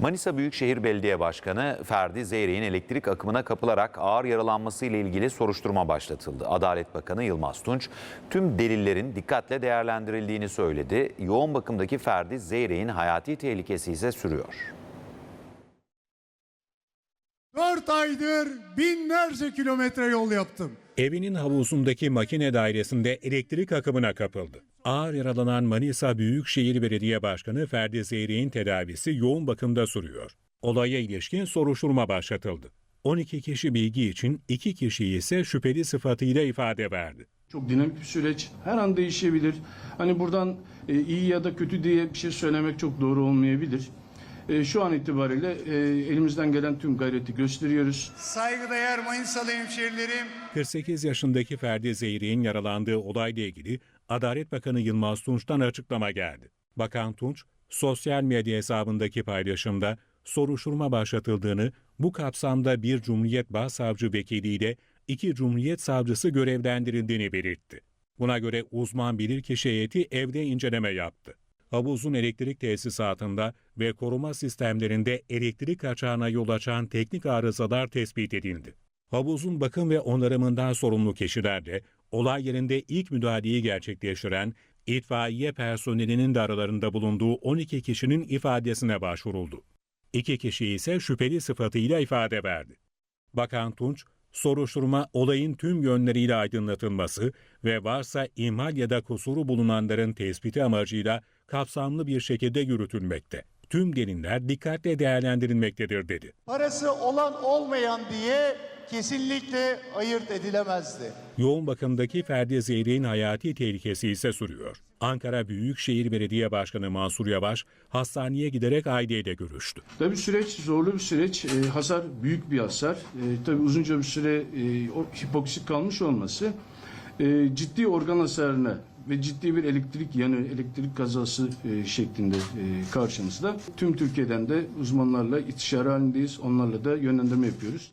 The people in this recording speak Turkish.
Manisa Büyükşehir Belediye Başkanı Ferdi Zeyrek'in elektrik akımına kapılarak ağır yaralanması ile ilgili soruşturma başlatıldı. Adalet Bakanı Yılmaz Tunç tüm delillerin dikkatle değerlendirildiğini söyledi. Yoğun bakımdaki Ferdi Zeyrek'in hayati tehlikesi ise sürüyor. 4 aydır binlerce kilometre yol yaptım. Evinin havuzundaki makine dairesinde elektrik akımına kapıldı. Ağır yaralanan Manisa Büyükşehir Belediye Başkanı Ferdi Zeyrek'in tedavisi yoğun bakımda sürüyor. Olaya ilişkin soruşturma başlatıldı. 12 kişi bilgi için 2 kişi ise şüpheli sıfatıyla ifade verdi. Çok dinamik bir süreç. Her an değişebilir. Hani buradan e, iyi ya da kötü diye bir şey söylemek çok doğru olmayabilir. E, şu an itibariyle e, elimizden gelen tüm gayreti gösteriyoruz. Saygıdeğer Manisalı hemşerilerim, 48 yaşındaki Ferdi Zeyrek'in yaralandığı olayla ilgili Adalet Bakanı Yılmaz Tunç'tan açıklama geldi. Bakan Tunç, sosyal medya hesabındaki paylaşımda soruşturma başlatıldığını, bu kapsamda bir Cumhuriyet Başsavcı vekiliyle iki Cumhuriyet Savcısı görevlendirildiğini belirtti. Buna göre uzman bilirkişi heyeti evde inceleme yaptı. Havuzun elektrik tesisatında ve koruma sistemlerinde elektrik kaçağına yol açan teknik arızalar tespit edildi. Havuzun bakım ve onarımından sorumlu kişilerle olay yerinde ilk müdahaleyi gerçekleştiren itfaiye personelinin de aralarında bulunduğu 12 kişinin ifadesine başvuruldu. İki kişi ise şüpheli sıfatıyla ifade verdi. Bakan Tunç, soruşturma olayın tüm yönleriyle aydınlatılması ve varsa ihmal ya da kusuru bulunanların tespiti amacıyla kapsamlı bir şekilde yürütülmekte. Tüm deliller dikkatle değerlendirilmektedir dedi. Parası olan olmayan diye kesinlikle ayırt edilemezdi. Yoğun bakımdaki Ferdi Zeyrek'in hayati tehlikesi ise sürüyor. Ankara Büyükşehir Belediye Başkanı Mansur Yavaş hastaneye giderek aileyle görüştü. Tabii süreç zorlu bir süreç. E, hasar büyük bir hasar. E, tabii uzunca bir süre e, hipoksik kalmış olması e, ciddi organ hasarına ve ciddi bir elektrik yanı, elektrik kazası e, şeklinde e, karşımızda. Tüm Türkiye'den de uzmanlarla istişare halindeyiz. Onlarla da yönlendirme yapıyoruz.